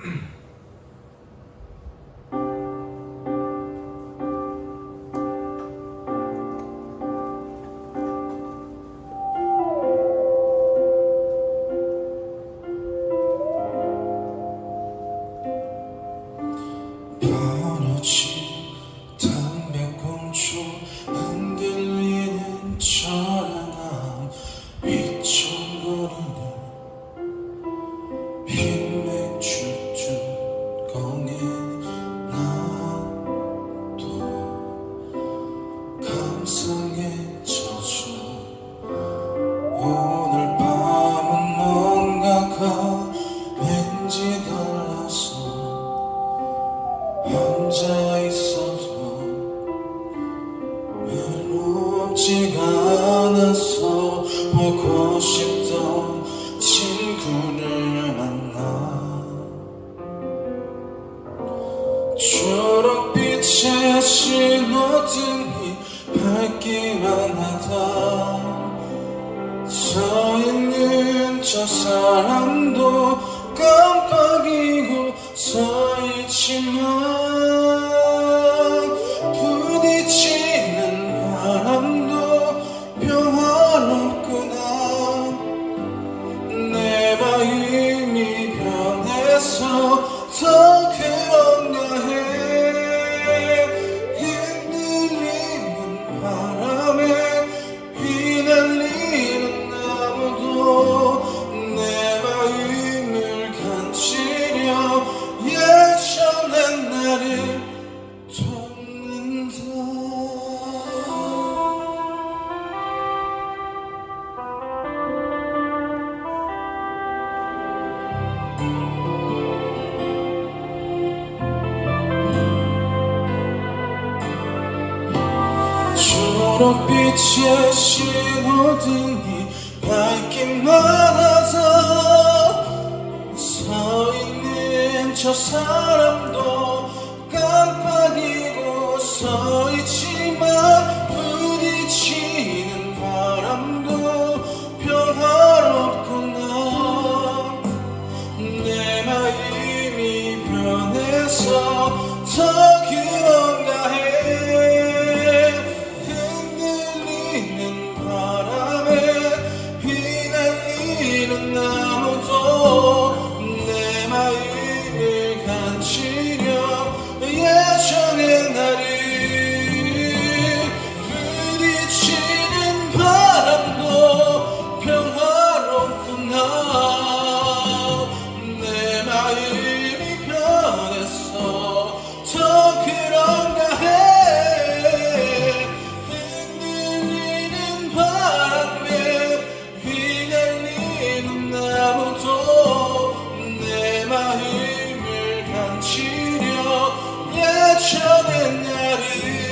Mm-hmm. 혼자 있어서 외롭지가 않아서 보고 싶던 친구를 만나 초록빛의 신호등이 밝기만 하다 서 있는 저 사람도 지는 바람도 평화롭구나. 내 마음이 변해서 더 초록빛의 신호등이 밝기만 하다 서 있는 저 사람도 깜빡이고 서 sing shall be